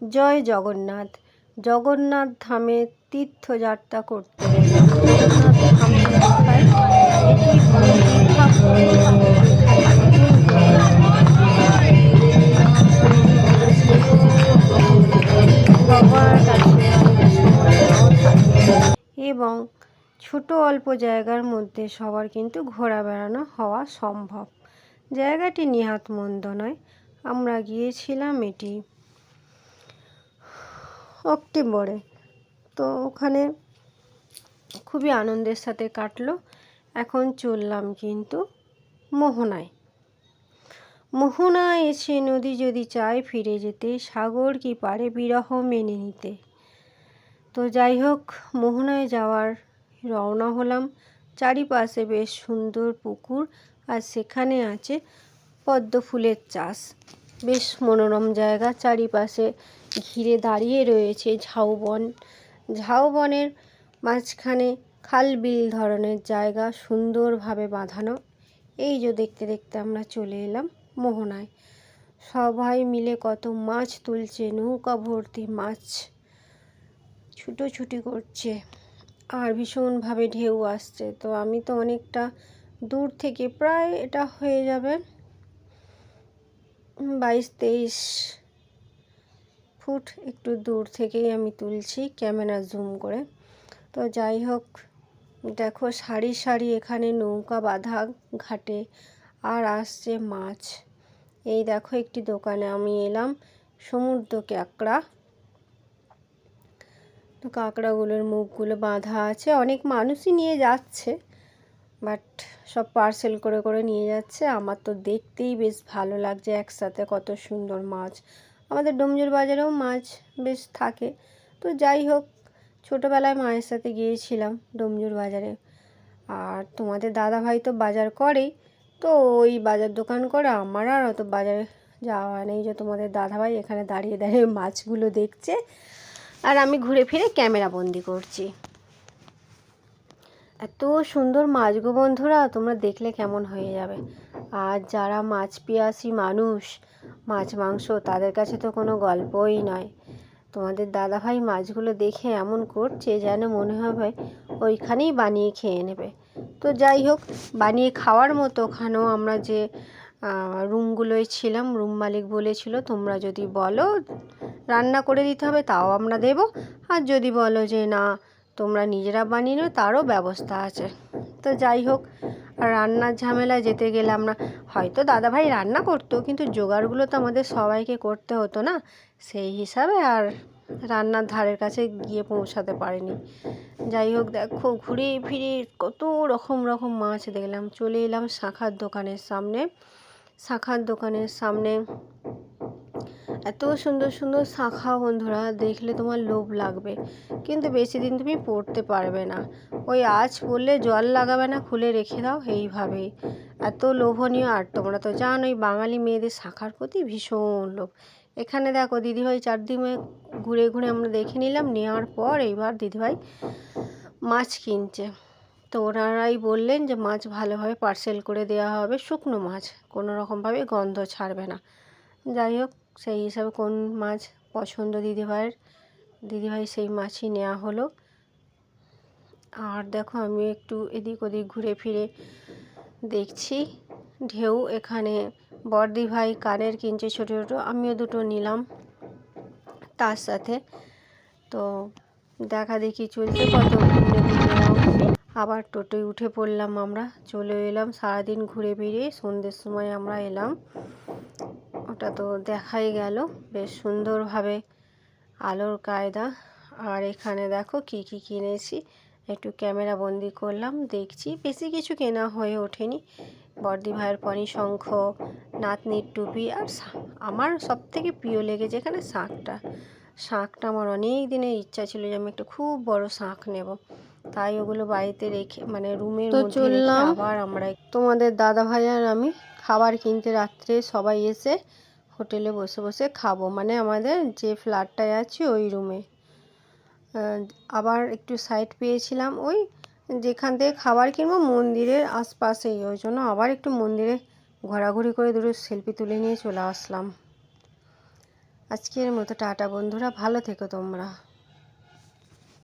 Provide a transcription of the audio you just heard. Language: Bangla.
জয় জগন্নাথ জগন্নাথ ধামে তীর্থযাত্রা করতে। এবং ছোট অল্প জায়গার মধ্যে সবার কিন্তু ঘোরা বেড়ানো হওয়া সম্ভব জায়গাটি নিহাত মন্দ নয় আমরা গিয়েছিলাম এটি অক্টোবরে। তো ওখানে খুবই আনন্দের সাথে কাটলো। এখন চললাম কিন্তু মোহনায়। মোহনায় এসে নদী যদি চায় ফিরে যেতে, সাগর কি পারে বিরহ মেনে নিতে? তো যাই হোক, মোহনায় যাওয়ার রওনা হলাম। চারিপাশে বেশ সুন্দর পুকুর আর সেখানে আছে পদ্ম ফুলের চাষ। বেশ মনোরম জায়গা, চারিপাশে ঘিরে দাঁড়িয়ে রয়েছে ঝাউবন। ঝাউবনের মাঝখানে খাল বিল ধরনের জায়গা সুন্দরভাবে বাঁধানো। এই যে দেখতে দেখতে আমরা চলে এলাম মোহনায়। সবাই মিলে কত মাছ তুলছে, নৌকা ভর্তি মাছ ছুটোছুটি করছে আর ভীষণভাবে ঢেউ আসছে। তো আমি তো অনেকটা দূর থেকে প্রায় এটা হয়ে যাবে বাইশ তেইশ ফুট একটু দূর থেকেই আমি তুলছি ক্যামেরা জুম করে। তো যাই হোক, দেখো সারি সারি এখানে নৌকা বাঁধা ঘাটে আর আসছে মাছ। এই দেখো একটি দোকানে আমি এলাম, সমুদ্র কাঁকড়া। তো কাঁকড়াগুলোর মুখগুলো বাঁধা আছে, অনেক মানুষই নিয়ে যাচ্ছে, বাট সব পার্সেল করে করে নিয়ে যাচ্ছে। আমার তো দেখতেই বেশ ভালো লাগছে একসাথে কত সুন্দর মাছ। আমাদের ডোমজুর বাজারেও মাছ বেশ থাকে। তো যাই হোক, ছোটোবেলায় মায়ের সাথে গিয়েছিলাম ডোমজুর বাজারে। আর তোমাদের দাদা ভাই তো বাজার করেই, তো ওই বাজার দোকান করে আমার আর অত বাজারে যাওয়া নেই যে তোমাদের দাদাভাই এখানে দাঁড়িয়ে দাঁড়িয়ে মাছগুলো দেখছে। আর আমি ঘুরে ফিরে ক্যামেরা বন্দি করছি। এত সুন্দর মাছ গো বন্ধুরা, তোমরা দেখলে কেমন হয়ে যাবে। আর যারা মাছ পিয়াসি মানুষ মাছ, মাংস, তাদের কাছে তো কোনো গল্পই নয়। তোমাদের দাদাভাই মাছগুলো দেখে এমন করছে যেন মনে হবে ওইখানেই বানিয়ে খেয়ে নেবে। তো যাই হোক, বানিয়ে খাওয়ার মতো ওখানেও আমরা যে রুমগুলোয় ছিলাম, রুম মালিক বলেছিল, তোমরা যদি বলো, রান্না করে দিতে হবে, তাও আমরা দেব। আর যদি বলো যে না, তোমরা নিজেরা বানিয়ে নাও, তারও ব্যবস্থা আছে। তো যাই হোক আর রান্নার ঝামেলায় যেতে গেলাম না হয়তো দাদাভাই রান্না করতো, কিন্তু জোগাড়গুলো তো আমাদের সবাইকে করতে হতো না। সেই হিসাবে আর রান্নার ধারের কাছে গিয়ে পৌঁছাতে পারিনি। যাই হোক, দেখো, ঘুরে ফিরে কত রকম রকম মাছ দেখলাম। চলে এলাম শাখার দোকানের সামনে। শাখার দোকানের সামনে এত সুন্দর সুন্দর শাখা বন্ধুরা, দেখলে তোমার লোভ লাগবে। কিন্তু বেশি দিন তুমি পড়তে পারবে না। ওই আজ পড়লে জল লাগাবে না, খুলে রেখে দাও এইভাবেই। এত লোভনীয় আর তোমরা তো জানোই বাঙালি মেয়েদের শাখার প্রতি ভীষণ লোভ। এখানে দেখো, দিদিভাই চারদিকে ঘুরে ঘুরে আমরা দেখে নিলাম, নেওয়ার পর এইবার দিদিভাই মাছ কিনছে। তো ওনারাই বললেন যে মাছ ভালোভাবে পার্সেল করে দেওয়া হবে, শুকনো মাছ, কোনো রকমভাবে গন্ধ ছাড়বে না। যাই হোক সেই হিসাবে কোন মাছ পছন্দ দিদিভাইয়ের? দিদিভাই সেই মাছই নেওয়া হলো। আর দেখো আমি একটু এদিক ওদিক ঘুরে ফিরে দেখছি। ঢেউ এখানে। বর্দি ভাই কানের কিনছে ছোটো ছোটো, আমিও দুটো নিলাম তার সাথে। তো দেখা দেখি চলছে কত আবার টোটোয় উঠে পড়লাম আমরা চলে এলাম। সারাদিন ঘুরে ফিরে সন্ধ্যের সময় আমরা এলাম। ওটা তো দেখাই গেল। বেশ সুন্দরভাবে আলোর কায়দা। আর এখানে দেখো কি কি কিনেছি। একটু ক্যামেরা বন্দি করলাম দেখছি। বেশি কিছু কেনা হয়ে ওঠেনি। বর্দি ভাইয়ের শঙ্খ নাতনির টুপি আর আমার সব থেকে প্রিয় লেগেছে এখানে শাঁখটা। শাঁখটা আমার অনেক দিনের ইচ্ছা ছিল যে আমি একটা খুব বড় শাঁখ নেব। তাই ওগুলো বাড়িতে রেখে মানে রুমের মধ্যে চললাম। আবার আমরা তোমাদের দাদা ভাই আর আমি খাবার কিনতে রাত্রে সবাই এসে হোটেলে বসে বসে খাব। মানে আমাদের যে ফ্ল্যাটটায় আছে, ওই রুমে আবার একটু সাইড পেয়েছিলাম, ওই যেখান থেকে খাবার কিনবো, মন্দিরের আশপাশেই। ওই জন্য আবার একটু মন্দিরে ঘোরাঘুরি করে দুটো সেলফি তুলে নিয়ে চলে আসলাম। আজকের মতো টাটা বন্ধুরা, ভালো থেকো তোমরা।